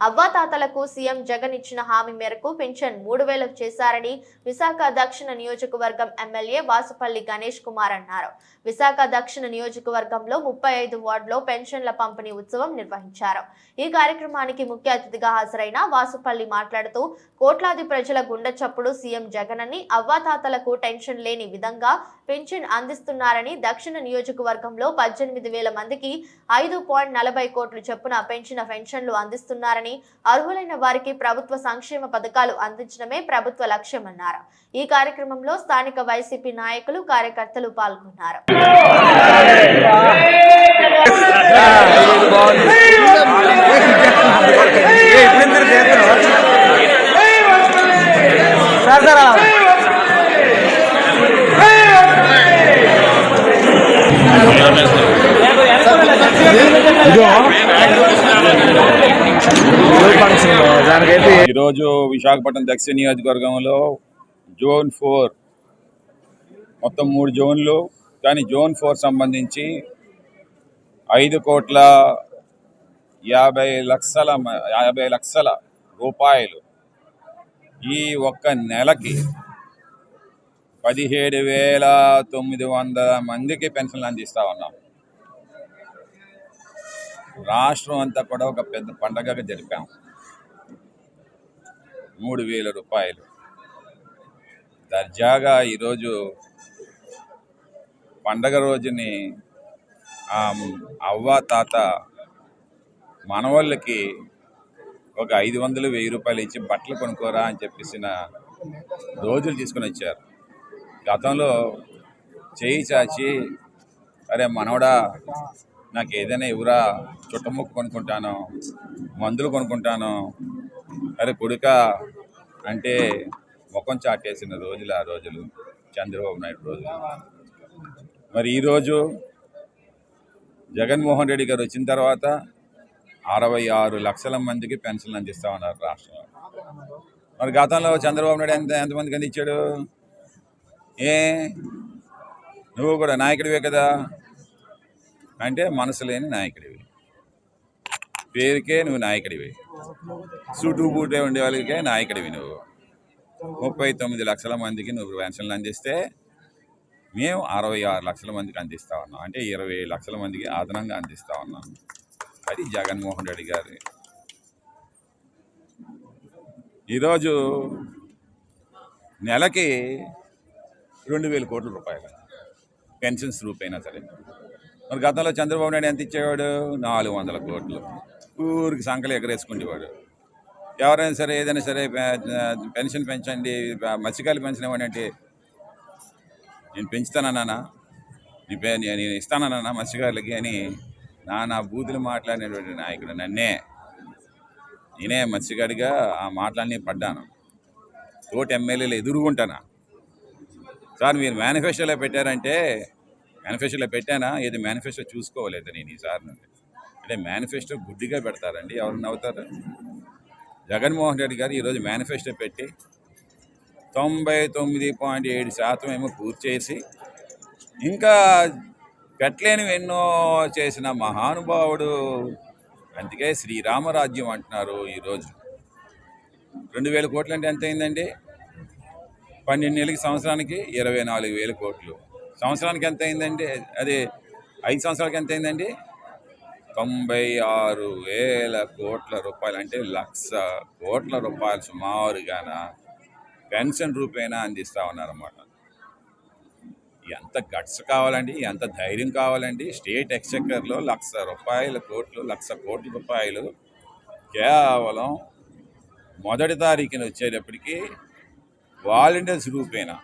అవ్వాతాతలకు సీఎం జగన్ ఇచ్చిన హామీ మేరకు పెన్షన్ మూడు వేలకు చేశారని విశాఖ దక్షిణ నియోజకవర్గం ఎమ్మెల్యే వాసుపల్లి గణేష్ కుమార్ అన్నారు. విశాఖ దక్షిణ నియోజకవర్గంలో ముప్పై ఐదు వార్డులో పెన్షన్ల పంపిణీ ఉత్సవం నిర్వహించారు. ఈ కార్యక్రమానికి ముఖ్య అతిథిగా హాజరైన వాసుపల్లి మాట్లాడుతూ కోట్లాది ప్రజల గుండె చప్పుడు సీఎం జగన్ అని అవ్వాతాతలకు టెన్షన్ లేని విధంగా పెన్షన్ అందిస్తున్నారని దక్షిణ నియోజకవర్గంలో పద్దెనిమిది వేల మందికి ఐదు పాయింట్ నలభై కోట్లు చొప్పున పెంచిన పెన్షన్లు అందిస్తున్నారని అర్హులైన వారికి ప్రభుత్వ సంక్షేమ పథకాలు అందించడమే ప్రభుత్వ లక్ష్యమన్నారు. ఈ కార్యక్రమంలో స్థానిక వైసీపీ నాయకులు కార్యకర్తలు పాల్గొన్నారు. ఇదో ఈరోజు విశాఖపట్నం దక్షిణ నియోజకవర్గంలో జోన్ ఫోర్. మొత్తం మూడు జోన్లు. కానీ జోన్ ఫోర్ సంబంధించి ఐదు కోట్ల యాభై లక్షల యాభై లక్షల రూపాయలు ఈ ఒక్క నెలకి పదిహేడు వేల తొమ్మిది వందల మందికి పెన్షన్లు అందిస్తా ఉన్నాం. రాష్ట్రం అంతా కూడా ఒక పెద్ద పండగగా జరిపాం. మూడు వేల రూపాయలు. దర్జాగా ఈరోజు పండగ రోజుని అవ్వ తాత మనవాళ్ళకి ఒక ఐదు వందలు వెయ్యి రూపాయలు ఇచ్చి బట్టలు కొనుక్కోరా అని చెప్పేసిన రోజులు తీసుకొని వచ్చారు. గతంలో చేయి చాచి అరే మనవడా నాకు ఏదైనా ఇవ్వరా చుట్టముక్కు కొనుక్కుంటాను మందులు కొనుక్కుంటాను. అరే కొడుక అంటే ముఖం చాటేసిన రోజులు ఆ రోజులు. చంద్రబాబు నాయుడు రోజులు మరి ఈరోజు జగన్మోహన్ రెడ్డి గారు వచ్చిన తర్వాత అరవై ఆరు లక్షల మందికి పెన్షన్లు అందిస్తామన్నారు రాష్ట్రంలో. మరి గతంలో చంద్రబాబు నాయుడు ఎంత ఎంతమందికి అందించాడు? ఏ? నువ్వు కూడా నాయకుడివే కదా. అంటే మనసు లేని నాయకుడివి. పేరుకే నువ్వు నాయకుడివి. సూటు బూటే ఉండే వాళ్ళకే నాయకుడివి నువ్వు. ముప్పై తొమ్మిది లక్షల మందికి నువ్వు పెన్షన్లు అందిస్తే మేము అరవై ఆరు లక్షల మందికి అందిస్తా ఉన్నాం. అంటే ఇరవై లక్షల మందికి అదనంగా అందిస్తా ఉన్నాం. అది జగన్మోహన్ రెడ్డి గారి. ఈరోజు నెలకి రెండు వేల కోట్ల రూపాయలు. పెన్షన్స్ రూపైనా సరే. మరి గతంలో చంద్రబాబు నాయుడు ఎంత ఇచ్చేవాడు? నాలుగు వందల కోట్లు. ఊరికి సంకలు ఎగరేసుకునేవాడు ఎవరైనా సరే ఏదైనా సరే పెన్షన్ పెంచండి మత్స్యకాయలు పెన్షన్ ఇవ్వండి అంటే నేను పెంచుతానన్నా నీ పే నేను ఇస్తానన్నా మత్స్యకారులకి? అని నానా బూతులు మాట్లాడినటువంటి నాయకుడు నన్నే. నేనే మత్స్యగాడిగా ఆ మాటలన్నీ పడ్డాను. తోటి ఎమ్మెల్యేలు ఎదురుగుంటానా సార్ మీరు మేనిఫెస్టోలో పెట్టారంటే మేనిఫెస్టోలో పెట్టానా? ఏది మేనిఫెస్టో చూసుకోలేదు నేను ఈసారి నుండి. అంటే మేనిఫెస్టో గుడ్డిగా పెడతారండి. ఎవరు నవ్వుతారు? జగన్మోహన్ రెడ్డి గారు ఈరోజు మేనిఫెస్టో పెట్టి తొంభై తొమ్మిది పాయింట్ ఏడు శాతం ఏమో పూర్తి చేసి ఇంకా పెట్టలేనివి ఎన్నో చేసిన మహానుభావుడు. అందుకే శ్రీరామరాజ్యం అంటున్నారు ఈరోజు. రెండు వేల కోట్లు అంటే ఎంత అయిందండి పన్నెండు నెలలకి సంవత్సరానికి ఇరవై నాలుగు వేల కోట్లు. సంవత్సరానికి ఎంత అయిందండి? అదే ఐదు సంవత్సరాలకి ఎంత అయిందండి? తొంభై ఆరు వేల కోట్ల రూపాయలు అంటే లక్ష కోట్ల రూపాయలు సుమారుగాన పెన్షన్ రూపేణా అందిస్తూ ఉన్నారన్నమాట. ఎంత గట్స్ కావాలండి ఎంత ధైర్యం కావాలండి? స్టేట్ ఎక్స్చెక్కర్లో లక్ష రూపాయల కోట్లు లక్ష కోట్ల రూపాయలు కేవలం మొదటి తారీఖున వచ్చేటప్పటికి వాలంటీర్స్ రూపేనా